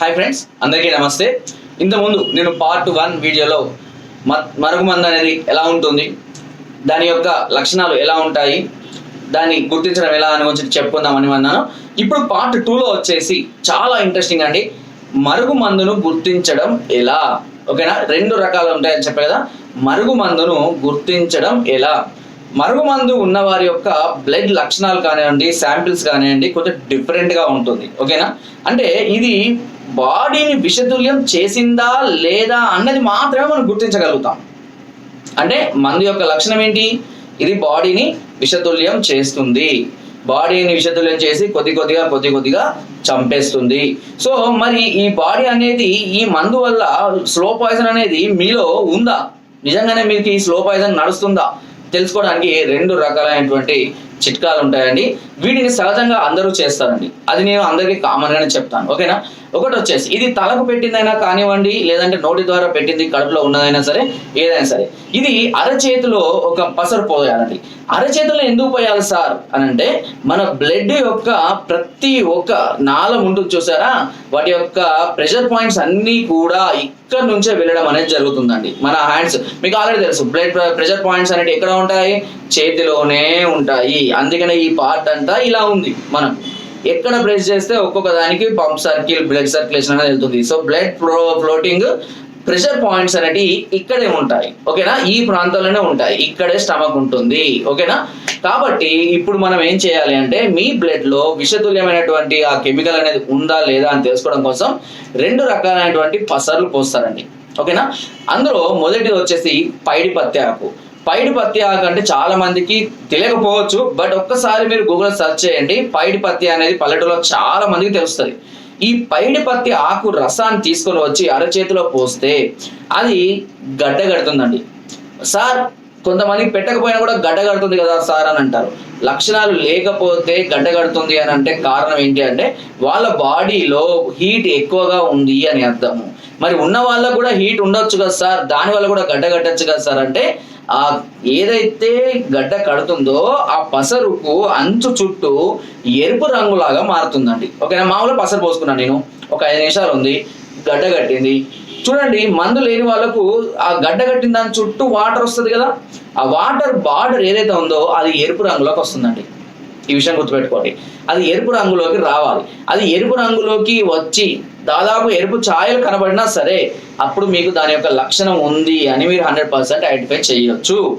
Hi friends అందరికీ నమస్తే. ఇంతకుముందు నేను పార్ట్ వన్ వీడియోలో మరుగుమందు అనేది ఎలా ఉంటుంది దాని యొక్క లక్షణాలు ఎలా ఉంటాయి దాన్ని గుర్తించడం ఎలా అని గురించి చెప్పుకుందామని అన్నాను. ఇప్పుడు పార్ట్ టూలో వచ్చేసి చాలా ఇంట్రెస్టింగ్ అండి. మరుగు మందును గుర్తించడం ఎలా? ఓకేనా? రెండు రకాలు ఉంటాయని చెప్పే కదా. మరుగు మందును గుర్తించడం ఎలా? మరుగుమందు ఉన్న వారి యొక్క బ్లడ్ లక్షణాలు కానివ్వండి శాంపిల్స్ కానివ్వండి కొంచెం డిఫరెంట్గా ఉంటుంది. ఓకేనా? అంటే ఇది బాడీని విషతుల్యం చేసిందా లేదా అన్నది మాత్రమే మనం గుర్తించగలుగుతాం. అంటే మందు యొక్క లక్షణం ఏంటి? ఇది బాడీని విషతుల్యం చేస్తుంది. బాడీని విషతుల్యం చేసి కొద్ది కొద్దిగా కొద్ది కొద్దిగా చంపేస్తుంది. సో మరి ఈ బాడీ అనేది ఈ మందు వల్ల స్లో పాయిజన్ అనేది మీలో ఉందా? నిజంగానే మీకు ఈ స్లో పాయిజన్ నడుస్తుందా? తెలుసుకోవడానికి రెండు రకాలైనటువంటి చిట్కాలు ఉంటాయండి. వీటిని సహజంగా అందరూ చేస్తారండి. అది నేను అందరికీ కామన్ గానే చెప్తాను. ఓకేనా? ఒకటి వచ్చేసి ఇది తలకు పెట్టిందైనా కానివ్వండి లేదంటే నోటి ద్వారా పెట్టింది కడుపులో ఉన్నదైనా సరే ఏదైనా సరే. ఇది అరచేతిలో ఒక పసరు పోయాలండి. అరచేతిలో ఎందుకు పోయాలి సార్? అని అంటే మన బ్లడ్ యొక్క ప్రతి ఒక్క నాళం ఉంటుంది చూసారా? వాటి యొక్క ప్రెషర్ పాయింట్స్ అన్నీ కూడా ఇక్కడ నుంచే వెళ్ళడం అనేది జరుగుతుందండి. మన హ్యాండ్స్ మీకు ఆల్రెడీ తెలుసు బ్లడ్ ప్రెషర్ పాయింట్స్ అనేవి ఎక్కడ ఉంటాయి? చేతిలోనే ఉంటాయి. అందుకనే ఈ పార్ట్ అంతా ఇలా ఉంది. మనం ఎక్కడ ప్రెస్ చేస్తే ఒక్కొక్క దానికి పంప్ సర్కిల్ బ్లడ్ సర్క్యులేషన్ అనేది వెళ్తుంది. So blood flow floating pressure points అనేవి ఇక్కడే ఉంటాయి. ఓకేనా? ఈ ప్రాంతంలోనే ఉంటాయి. ఇక్కడే స్టమక్ ఉంటుంది. ఓకేనా? కాబట్టి ఇప్పుడు మనం ఏం చేయాలి అంటే మీ బ్లడ్లో విషతుల్యమైనటువంటి ఆ కెమికల్ అనేది ఉందా లేదా అని తెలుసుకోవడం కోసం రెండు రకాలైనటువంటి పసర్లు పోస్తారండి. ఓకేనా? అందులో మొదటిది వచ్చేసి పైడి పత్తి ఆకు. పైడి పత్తి ఆకు అంటే చాలా మందికి తెలియకపోవచ్చు బట్ ఒక్కసారి మీరు గూగుల్ సెర్చ్ చేయండి. పైడి పత్తి అనేది పల్లెటూరులో చాలా మందికి తెలుస్తుంది. ఈ పైడి పత్తి ఆకు రసాన్ని తీసుకొని వచ్చి అరచేతిలో పోస్తే అది గడ్డ కడుతుందండి. సార్ కొంతమందికి పెట్టకపోయినా కూడా గడ్డ కడుతుంది కదా సార్ అని అంటారు. లక్షణాలు లేకపోతే గడ్డ కడుతుంది అని అంటే కారణం ఏంటి అంటే వాళ్ళ బాడీలో హీట్ ఎక్కువగా ఉంది అని అర్థము. మరి ఉన్న వాళ్ళకు కూడా హీట్ ఉండొచ్చు కదా సార్? దాని వల్ల కూడా గడ్డ కట్టచ్చు కదా సార్ అంటే ఆ ఏదైతే గడ్డ కడుతుందో ఆ పసరుకు అంచు చుట్టూ ఎరుపు రంగులాగా మారుతుందండి. ఓకేనా? మామూలుగా పసరు పోసుకున్నాను నేను. ఒక ఐదు నిమిషాలు ఉంది. గడ్డ కట్టింది. చూడండి మందు లేని వాళ్ళకు ఆ గడ్డ కట్టిన దాని చుట్టూ వాటర్ వస్తుంది కదా? ఆ వాటర్ బార్డర్ ఏదైతే ఉందో అది ఎరుపు రంగులోకి వస్తుందండి. ఈ విషయం గుర్తుపెట్టుకోండి. అది ఎరుపు రంగులోకి రావాలి. అది ఎరుపు రంగులోకి వచ్చి దాదాపు ఎరుపు ఛాయలు కనబడినా సరే అప్పుడు మీకు దాని యొక్క లక్షణం ఉంది అని మీరు హండ్రెడ్ పర్సెంట్ ఐడెంటిఫై చేయొచ్చు.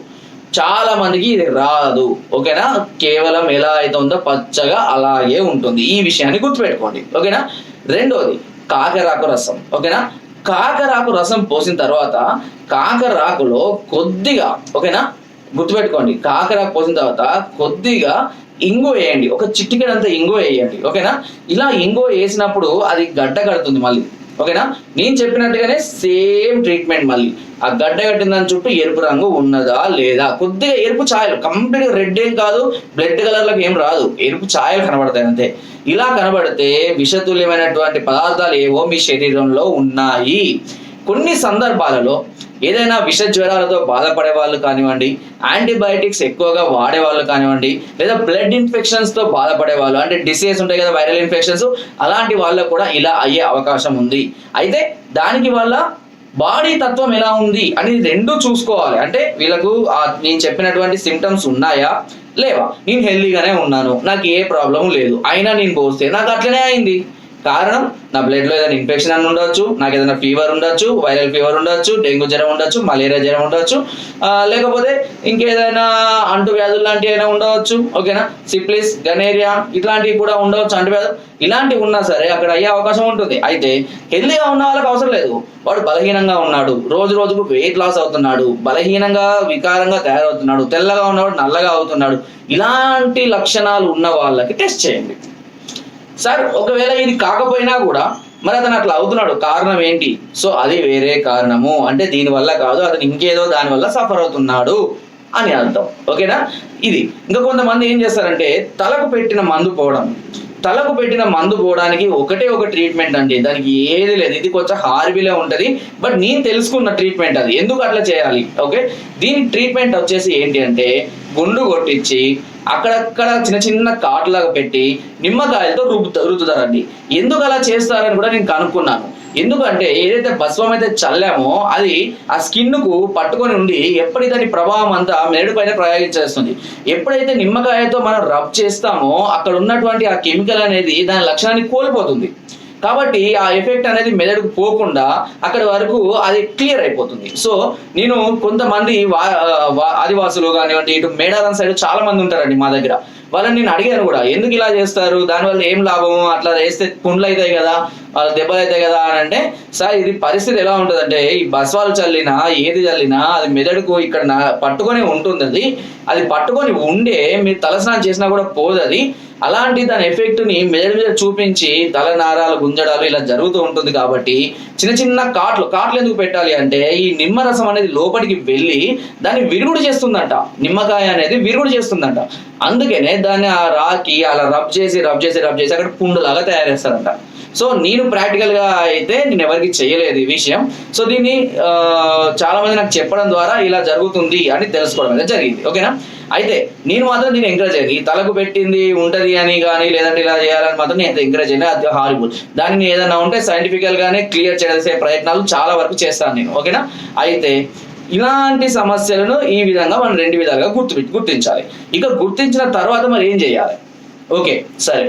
చాలా మందికి ఇది రాదు. ఓకేనా? కేవలం ఎలా అయితే ఉందో పచ్చగా అలాగే ఉంటుంది. ఈ విషయాన్ని గుర్తుపెట్టుకోండి. ఓకేనా? రెండోది కాకరాకు రసం. ఓకేనా? కాకరాకు రసం పోసిన తర్వాత కాకరాకులో కొద్దిగా ఓకేనా? గుర్తుపెట్టుకోండి. కాకరాకు పోసిన తర్వాత కొద్దిగా ఇంగు వేయండి. ఒక చిటికెడంత ఇంగు వేయండి. ఓకేనా? ఇలా ఇంగు వేసినప్పుడు అది గడ్డ కడుతుంది మళ్ళీ. ఓకేనా? నేను చెప్పినట్టుగానే సేమ్ ట్రీట్మెంట్ మళ్ళీ. ఆ గడ్డ కట్టిన దాని చుట్టూ ఎరుపు రంగు ఉన్నదా లేదా? కొద్దిగా ఎరుపు ఛాయలు. కంప్లీట్గా రెడ్ ఏం కాదు బ్లడ్ కలర్లకు ఏం రాదు. ఎరుపు ఛాయలు కనబడతాయి అంతే. ఇలా కనబడితే విషతుల్యమైనటువంటి పదార్థాలు ఏవో మీ శరీరంలో ఉన్నాయి. కొన్ని సందర్భాలలో ఏదైనా విష జ్వరాలతో బాధపడే వాళ్ళు కానివ్వండి యాంటీబయాటిక్స్ ఎక్కువగా వాడే వాళ్ళు కానివ్వండి లేదా బ్లడ్ ఇన్ఫెక్షన్స్తో బాధపడే వాళ్ళు అంటే డిసీజ్ ఉంటాయి కదా వైరల్ ఇన్ఫెక్షన్స్ అలాంటి వాళ్ళకు కూడా ఇలా అయ్యే అవకాశం ఉంది. అయితే దానికి వల్ల బాడీ తత్వం ఎలా ఉంది అని రెండు చూసుకోవాలి. అంటే వీళ్ళకు ఆ నేను చెప్పినటువంటి సిమ్టమ్స్ ఉన్నాయా? లేవా? నేను హెల్దీగానే ఉన్నాను. నాకు ఏ ప్రాబ్లం లేదు. అయినా నేను పోస్తే నాకు అట్లనే అయింది. కారణం నా బ్లడ్లో ఏదైనా ఇన్ఫెక్షన్ అని ఉండొచ్చు నాకు ఏదైనా ఫీవర్ ఉండొచ్చు వైరల్ ఫీవర్ ఉండొచ్చు డెంగ్యూ జ్వరం ఉండొచ్చు మలేరియా జ్వరం ఉండొచ్చు లేకపోతే ఇంకేదైనా అంటు వ్యాధులు లాంటివి అయినా ఉండవచ్చు ఓకేనా సిప్లిస్ గనేరియా ఇట్లాంటివి కూడా ఉండవచ్చు అంటు వ్యాధులు. ఇలాంటివి ఉన్నా సరే అక్కడ అయ్యే అవకాశం ఉంటుంది. అయితే హెల్దీగా ఉన్న వాళ్ళకి అవసరం లేదు. వాడు బలహీనంగా ఉన్నాడు. రోజు రోజుకు వెయిట్ లాస్ అవుతున్నాడు. బలహీనంగా వికారంగా తయారవుతున్నాడు. తెల్లగా ఉన్నవాడు నల్లగా అవుతున్నాడు. ఇలాంటి లక్షణాలు ఉన్న వాళ్ళకి టెస్ట్ చేయండి. సార్ ఒకవేళ ఇది కాకపోయినా కూడా మరి అతను అట్లా అవుతున్నాడు. కారణం ఏంటి? సో అది వేరే కారణము. అంటే దీని వల్ల కాదు అతను ఇంకేదో దానివల్ల సఫర్ అవుతున్నాడు అని అర్థం. ఓకేనా? ఇది. ఇంకా కొంతమంది ఏం చేస్తారంటే తలకు పెట్టిన మందు పోవడం. తలకు పెట్టిన మందు పోవడానికి ఒకటే ఒక ట్రీట్మెంట్ అండి. దానికి ఏది లేదు. ఇది కొంచెం హార్బీలే ఉంటుంది. బట్ నేను తెలుసుకున్న ట్రీట్మెంట్ అది. ఎందుకు అట్లా చేయాలి? ఓకే? దీని ట్రీట్మెంట్ వచ్చేసి ఏంటి అంటే గుండు కొట్టించి అక్కడక్కడ చిన్న చిన్న కాటులాగా పెట్టి నిమ్మకాయలతో రుబ్బు రుద్దుతారండి. ఎందుకు అలా చేస్తారని కూడా నేను కనుక్కున్నాను. ఎందుకంటే ఏదైతే భస్వం అయితే చల్లామో అది ఆ స్కిన్కు పట్టుకొని ఉండి ఎప్పటి దాని ప్రభావం అంతా మెరడు పైన ప్రయోగించేస్తుంది. ఎప్పుడైతే నిమ్మకాయతో మనం రబ్ చేస్తామో అక్కడ ఉన్నటువంటి ఆ కెమికల్ అనేది దాని లక్షణాన్ని కోల్పోతుంది. కాబట్టి ఆ ఎఫెక్ట్ అనేది మెదడుకు పోకుండా అక్కడి వరకు అది క్లియర్ అయిపోతుంది. సో నేను కొంతమంది వా- ఆదివాసులు కానివ్వండి ఇటు మేడారం సైడ్ చాలా మంది ఉంటారండి మా దగ్గర. వాళ్ళని నేను అడిగాను కూడా ఎందుకు ఇలా చేస్తారు? దానివల్ల ఏం లాభం అట్లా వేస్తే పుండ్లు అవుతాయి కదా ఆ, దెబ్బలు అవుతాయి కదా అని అంటే సార్ ఇది పరిస్థితి ఎలా ఉంటుందంటే ఈ బస్వాలు చల్లినా ఏది చల్లినా అది మెదడుకు ఇక్కడ పట్టుకొని ఉంటుంది అది. అది పట్టుకొని ఉండే మీరు తలస్నానం చేసినా కూడా పోదు అది. అలాంటి దాని ఎఫెక్ట్ని మెదడు మీద చూపించి తల నారాలు గుంజడాలు ఇలా జరుగుతూ ఉంటుంది కాబట్టి చిన్న చిన్న కాట్లు కాట్లు ఎందుకు పెట్టాలి అంటే ఈ నిమ్మరసం అనేది లోపలికి వెళ్ళి దాన్ని విరుగుడు చేస్తుందంట. నిమ్మకాయ అనేది విరుగుడు చేస్తుందంట. అందుకనే దాన్ని ఆ రాకి అలా రబ్ చేసి రబ్ చేసి రబ్ చేసి అక్కడ పుండులాగా తయారు చేస్తారంట సో నేను ప్రాక్టికల్గా అయితే నేను ఎవరికి చేయలేదు ఈ విషయం. సో దీన్ని చాలా మంది నాకు చెప్పడం ద్వారా ఇలా జరుగుతుంది అని తెలుసుకోవడం అనేది జరిగింది. ఓకేనా? అయితే నేను మాత్రం దీన్ని ఎంకరేజ్ అయ్యింది తలకు పెట్టింది ఉంటది అని కానీ లేదంటే ఇలా చేయాలని మాత్రం నేను ఎంకరేజ్ అయ్యింది అది హారిబుల్ దానిని ఏదైనా ఉంటే సైంటిఫికల్ గానే క్లియర్ చేసే ప్రయత్నాలు చాలా వరకు చేస్తాను నేను. ఓకేనా? అయితే ఇలాంటి సమస్యలను ఈ విధంగా మనం రెండు విధాలుగా గుర్తు గుర్తించాలి. ఇక గుర్తించిన తర్వాత మరి ఏం చేయాలి? ఓకే సరే.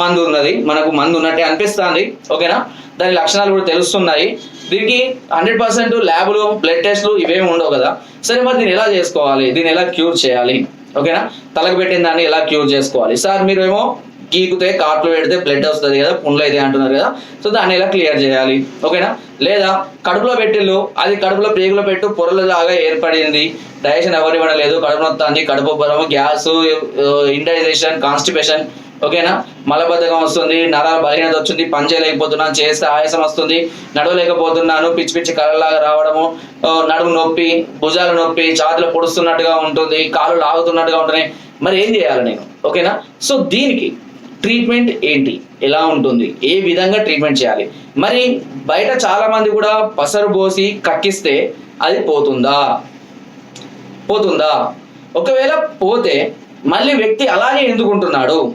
మందు ఉన్నది మనకు మందు ఉన్నట్టే అనిపిస్తుంది. ఓకేనా? దాని లక్షణాలు కూడా తెలుస్తున్నాయి. దీనికి హండ్రెడ్ పర్సెంట్ ల్యాబ్లు బ్లడ్ టెస్ట్లు ఇవేమి ఉండవు కదా. సరే మరి దీన్ని ఎలా చేసుకోవాలి? దీన్ని ఎలా క్యూర్ చేయాలి? ఓకేనా? తలకు పెట్టిన దాన్ని ఎలా క్యూర్ చేసుకోవాలి? సార్ మీరేమో గీకుతే కాట్లు పెడితే బ్లడ్ వస్తుంది కదా పుండ్లు అయితే అంటున్నారు కదా. సో దాన్ని ఎలా క్లియర్ చేయాలి? ఓకేనా? లేదా కడుపులో పెట్టిల్లు అది కడుపులో ప్రేగులో పెట్టు పొరలలాగా ఏర్పడింది. డైజెషన్ ఎవరు ఇవ్వలేదు కడుపు నొత్తాంది కడుపు బలం గ్యాస్ ఇండైజేషన్ కాన్స్టిపేషన్ ఓకేనా? మలబద్ధకం వస్తుంది నరాల బలహీనత వచ్చింది పని చేయలేకపోతున్నాను చేస్తే ఆయాసం వస్తుంది నడవలేకపోతున్నాను పిచ్చి పిచ్చి కళ్ళలాగా రావడము నడుము నొప్పి భుజాల నొప్పి చాతులు పొడుస్తున్నట్టుగా ఉంటుంది కాళ్ళు లాగుతున్నట్టుగా ఉంటున్నాయి. మరి ఏం చేయాలి నేను? ఓకేనా? సో దీనికి ట్రీట్మెంట్ ఏంటి? ఎలా ఉంటుంది? ఏ విధంగా ట్రీట్మెంట్ చేయాలి? మరి బయట చాలా మంది కూడా పసరు పోసి కక్కిస్తే అది పోతుందా? పోతుందా? ఒకవేళ పోతే మళ్ళీ వ్యక్తి అలాగే ఎందుకు ఉంటున్నాడు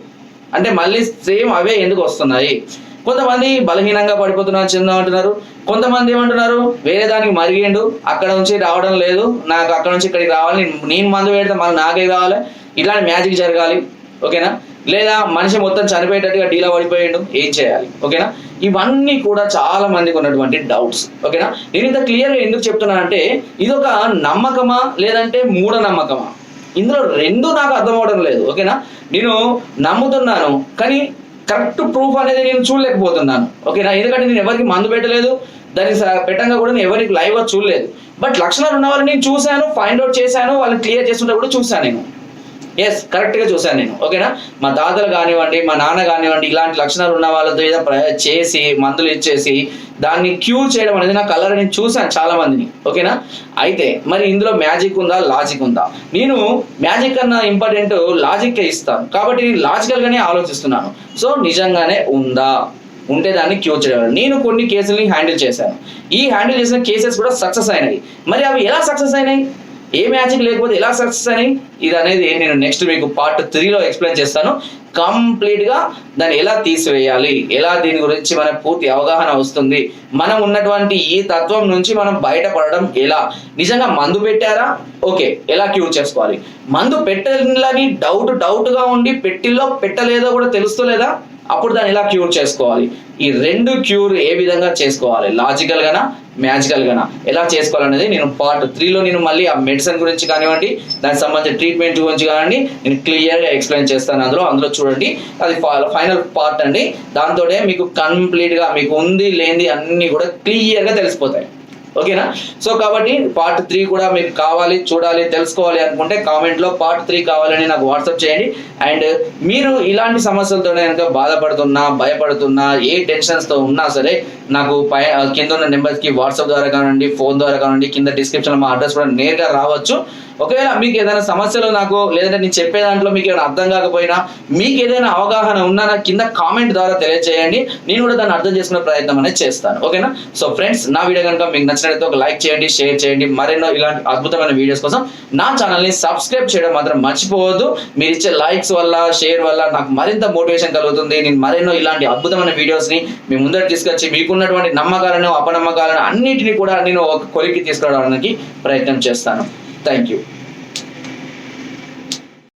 అంటే మళ్ళీ సేమ్ అవే ఎందుకు వస్తున్నాయి? కొంతమంది బలహీనంగా పడిపోతున్నారు చిన్న అంటున్నారు. కొంతమంది ఏమంటున్నారు? వేరే దానికి మరిగిండు అక్కడ నుంచి రావడం లేదు నాకు అక్కడ నుంచి ఇక్కడికి రావాలి నేను- నేను మందు పెడితే మళ్ళీ నాకే కావాలి ఇట్లాంటి మ్యాజిక్ జరగాలి. ఓకేనా? లేదా మనిషి మొత్తం చనిపోయేటట్టుగా డీలా పడిపోయాడు ఏం చేయాలి? ఓకేనా? ఇవన్నీ కూడా చాలా మందికి ఉన్నటువంటి డౌట్స్ ఓకేనా? నేను ఇంత క్లియర్గా ఎందుకు చెప్తున్నానంటే ఇది ఒక నమ్మకమా లేదంటే మూఢనమ్మకమా? ఇందులో రెండు నాకు అర్థం లేదు ఓకేనా? నేను నమ్ముతున్నాను కానీ కరెక్ట్ ప్రూఫ్ అనేది నేను చూడలేకపోతున్నాను ఓకేనా? ఎందుకంటే నేను ఎవరికి మందు పెట్టలేదు దాని పెట్టంగా కూడా నేను ఎవరికి లైవ్ చూడలేదు. బట్ లక్షణాలు ఉన్న వాళ్ళని నేను చూశాను ఫైండ్ అవుట్ చేశాను వాళ్ళని క్లియర్ చేస్తుంటే కూడా చూశాను నేను. ఎస్ కరెక్ట్గా చూశాను నేను. ఓకేనా మా తాతలు కానివ్వండి మా నాన్న కానివ్వండి ఇలాంటి లక్షణాలు ఉన్న వాళ్ళతో ఏదో చేసి మందులు ఇచ్చేసి దాన్ని క్యూర్ చేయడం అనేది నా కలర్ నేను చూశాను చాలా మందిని ఓకేనా అయితే మరి ఇందులో మ్యాజిక్ ఉందా? లాజిక్ ఉందా? నేను మ్యాజిక్ కన్నా ఇంపార్టెంట్ లాజిక్ ఇస్తాను. కాబట్టి నేను లాజికల్గానే ఆలోచిస్తున్నాను. సో నిజంగానే ఉందా? ఉంటే దాన్ని క్యూర్ చేయాలి నేను కొన్ని కేసుల్ని హ్యాండిల్ చేశాను. ఈ హ్యాండిల్ చేసిన కేసెస్ కూడా సక్సెస్ అయినాయి. మరి అవి ఎలా సక్సెస్ అయినాయి? ఏ మ్యాజిక్ లేకపోతే ఎలా సక్సెస్ అని? ఇది అనేది నేను నెక్స్ట్ మీకు పార్ట్ త్రీలో ఎక్స్ప్లెయిన్ చేస్తాను. కంప్లీట్గా దాన్ని ఎలా తీసివేయాలి? ఎలా దీని గురించి మనకు పూర్తి అవగాహన వస్తుంది? మనం ఉన్నటువంటి ఈ తత్వం నుంచి మనం బయటపడడం ఎలా? నిజంగా మందు పెట్టారా? ఓకే ఎలా క్యూర్ చేసుకోవాలి? మందు పెట్టాలని డౌట్ డౌట్గా ఉండి పెట్టిల్లో పెట్టలేదో కూడా తెలుస్తలేదా? అప్పుడు దాన్ని ఎలా క్యూర్ చేసుకోవాలి? ఈ రెండు క్యూర్ ఏ విధంగా చేసుకోవాలి? లాజికల్ గానా? మ్యాజికల్ గానా? ఎలా చేసుకోవాలనేది నేను పార్ట్ త్రీలో నేను మళ్ళీ ఆ మెడిసిన్ గురించి కానివ్వండి దానికి సంబంధించిన ట్రీట్మెంట్ గురించి కానివ్వండి నేను క్లియర్గా ఎక్స్ప్లెయిన్ చేస్తాను అందులో. అందులో చూడండి అది ఫైనల్ పార్ట్ అండి. దాంతోనే మీకు కంప్లీట్గా మీకు ఉంది లేనిది అన్నీ కూడా క్లియర్గా తెలిసిపోతాయి. ఓకేనా? సో కాబట్టి పార్ట్ త్రీ కూడా మీకు కావాలి చూడాలి తెలుసుకోవాలి అనుకుంటే కామెంట్లో పార్ట్ త్రీ కావాలని నాకు వాట్సాప్ చేయండి. అండ్ మీరు ఇలాంటి సమస్యలతో కనుక బాధపడుతున్నా భయపడుతున్నా ఏ టెన్షన్స్తో ఉన్నా సరే నాకు పై కింద ఉన్న నెంబర్స్కి వాట్సాప్ ద్వారా కానివ్వండి ఫోన్ ద్వారా కానివ్వండి కింద డిస్క్రిప్షన్ మా అడ్రస్ కూడా నేరుగా రావచ్చు. ఒకవేళ మీకు ఏదైనా సమస్యలు నాకు లేదంటే నేను చెప్పే దాంట్లో మీకు ఏమైనా అర్థం కాకపోయినా మీకు ఏదైనా అవగాహన ఉన్నా నాకు కింద కామెంట్ ద్వారా తెలియజేయండి నేను కూడా దాన్ని అర్థం చేసుకునే ప్రయత్నం అనేది చేస్తాను. ఓకేనా? సో ఫ్రెండ్స్ నా వీడియో కనుక మీకు నచ్చినట్లయితే ఒక లైక్ చేయండి షేర్ చేయండి. మరెన్నో ఇలాంటి అద్భుతమైన వీడియోస్ కోసం నా ఛానల్ని సబ్స్క్రైబ్ చేయడం మాత్రం మర్చిపోవద్దు. మీరు ఇచ్చే లైక్స్ వల్ల షేర్ వల్ల నాకు మరింత మోటివేషన్ కలుగుతుంది. నేను మరెన్నో ఇలాంటి అద్భుతమైన వీడియోస్ని మీ ముందర తీసుకొచ్చి మీకున్నటువంటి నమ్మకాలను అపనమ్మకాలను అన్నిటిని కూడా నేను ఒక కొలికి తీసుకురావడానికి ప్రయత్నం చేస్తాను. Thank you